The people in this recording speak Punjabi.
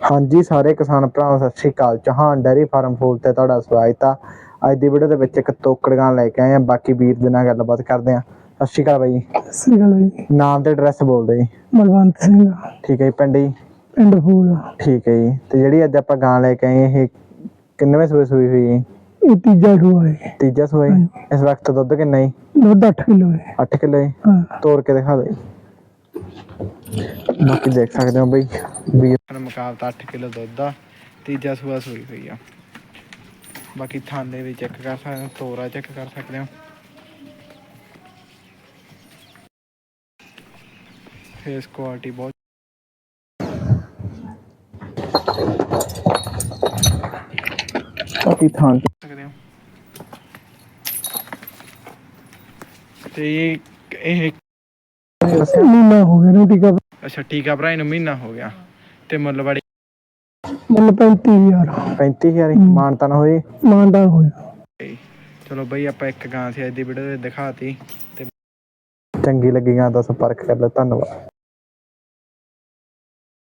ਹਾਂਜੀ ਸਾਰੇ ਕਿਸਾਨ ਭਰਾਵਾਂ ਸਤਿ ਸ਼੍ਰੀ ਅਕਾਲ। ਚੌਹਾਨ ਡੈਰੀ ਫਾਰਮ ਫੂਲ ਤੇ ਤੁਹਾਡਾ ਸਵਾਗਤ ਆ। ਅੱਜ ਦੀ ਵੀਡੀਓ ਦੇ ਵਿੱਚ ਇੱਕ ਤੋਕੜ ਗਾਂ ਲੈ ਕੇ ਆਏ ਆ। ਬਾਕੀ ਵੀਰ ਦੇ ਨਾਲ ਗੱਲਬਾਤ ਕਰਦੇ ਆ। ਸਤਿ ਸ਼੍ਰੀ ਅਕਾਲ ਬਾਈ ਜੀ। ਸ੍ਰੀ ਅਕਾਲ ਜੀ। ਨਾਮ ਤੇ ਐਡਰੈਸ ਬੋਲਦੇ ਜੀ। ਮਲਵੰਤ ਸਿੰਘ। ਠੀਕ ਹੈ ਜੀ ਪਿੰਡ ਜੀ? ਪਿੰਡ ਫੂਲ। ਠੀਕ ਹੈ ਜੀ। ਤੇ ਜਿਹੜੀ ਅੱਜ ਆਪਾਂ ਗਾਂ ਲੈ ਕੇ ਆਏ ਇਹ ਕਿੰਨਵੇਂ ਸੂਏ ਸੂਈ ਹੋਈ ਇਹ ਤੀਜਾ ਸੂਆ ਹੈ। ਤੀਜਾ ਸੂਆ ਇਸ ਵਕਤ ਦੁੱਧ ਕਿੰਨਾ ਜੀ? ਦੁੱਧ 8 ਕਿਲੋ ਹੈ। 8 ਕਿਲੋ ਹਾਂ ਤੋੜ ਕੇ ਦਿਖਾ ਦੇ। ਬਾਕੀ ਦੇਖ ਸਕਦੇ ਹੋ ਬਈ। ਵੀਰ ਨੇ ਮੁਕਾਬਲਾ 8 ਕਿਲੋ ਦੁੱਧ ਦਾ ਤੀਜਾ ਸੂਆ ਸੂਈ ਹੋਈ ਆ। ਬਾਕੀ ਥਾਨੇ ਵੀ ਚੈੱਕ ਕਰ ਸਕਦੇ ਹੋ ਤੋਰਾ ਚੈੱਕ ਕਰ ਸਕਦੇ ਹੋ। ਫੇਸ ਕੁਆਲਿਟੀ ਬਹੁਤ ਬਾਕੀ ਥਾਂ ਦੇਖ ਸਕਦੇ ਹੋ। ਤੇ ਇਹ ਇਹ ਮਹੀਨਾ ਹੋ ਗਿਆ ਨੂੰ ਟੀਕਾ ਅੱਛਾ ਠੀਕ ਆ ਭਰਾ ਇਹਨੂੰ ਮਹੀਨਾ ਹੋ ਗਿਆ। ਤੇ ਮੁੱਲ ਬੜੀ ਮੁੱਲ 35000 35000 ਹਮ। ਮਾਨਤਾ ਨਾ ਹੋਈ ਮਾਨਦਾਰ ਹੋਇਆ ਚਲੋ ਬਈ ਆਪਾਂ ਇੱਕ ਗਾਂ ਸੀ ਅੱਜ ਦੀ ਵੀਡੀਓ ਦਿਖਾਤੀ। ਤੇ ਚੰਗੀ ਲੱਗੀ ਗਾਂ ਦਾ ਸੰਪਰਕ ਕਰ ਲਓ ਧੰਨਵਾਦ।